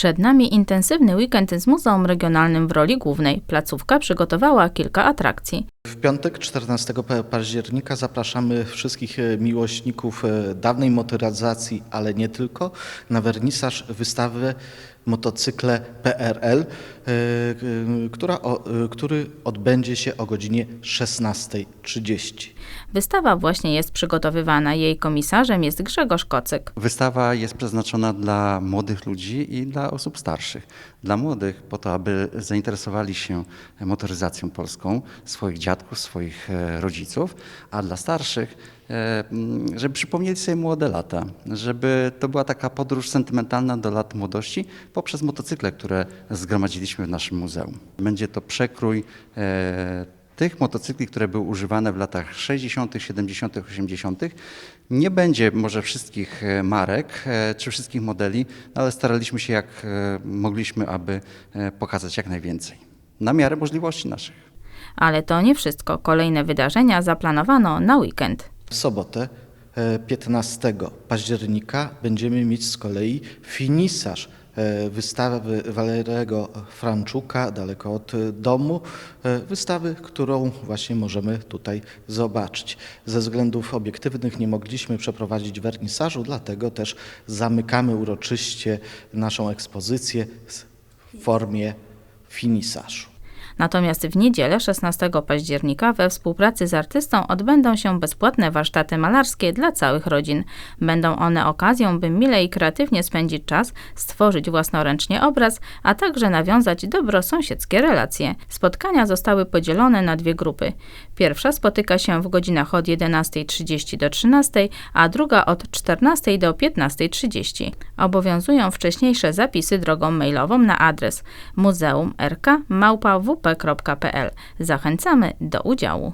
Przed nami intensywny weekend z Muzeum Regionalnym w roli głównej. Placówka przygotowała kilka atrakcji. W piątek 14 pa- października zapraszamy wszystkich e, miłośników e, dawnej motoryzacji, ale nie tylko, na wernisaż wystawy motocykle PRL, e, która, który odbędzie się o godzinie 16.30. Wystawa właśnie jest przygotowywana. Jej komisarzem jest Grzegorz Kocyk. Wystawa jest przeznaczona dla młodych ludzi i dla osób starszych. Dla młodych po to, aby zainteresowali się motoryzacją polską, swoich dziadków, swoich e, rodziców, a dla starszych, e, mm, żeby przypomnieć sobie młode lata, żeby to była taka podróż sentymentalna do lat młodości poprzez motocykle, które zgromadziliśmy w naszym muzeum. Będzie to przekrój e, tych motocykli, które były używane w latach 60., 70., 80. Nie będzie może wszystkich e, marek e, czy wszystkich modeli, no ale staraliśmy się jak e, mogliśmy, aby pokazać jak najwięcej. Na miarę możliwości naszych. Ale to nie wszystko. Kolejne wydarzenia zaplanowano na weekend. W sobotę e, 15 października będziemy mieć z kolei finisaż wystawy Walerego Franczuka daleko od e, domu, e, wystawy, którą właśnie możemy tutaj zobaczyć. Ze względów obiektywnych nie mogliśmy przeprowadzić wernisażu, dlatego też zamykamy uroczyście naszą ekspozycję w formie finisażu. Natomiast w niedzielę 16 października we współpracy z artystą odbędą się bezpłatne warsztaty malarskie dla całych rodzin. Będą one okazją, by mile i kreatywnie spędzić czas, stworzyć własnoręcznie obraz, a także nawiązać dobrosąsiedzkie relacje. Spotkania zostały podzielone na dwie grupy. Pierwsza spotyka się w godzinach od 11.30 do 13.00, a druga od 14.00 do 15.30. Obowiązują wcześniejsze zapisy drogą mailową na adres Zachęcamy do udziału.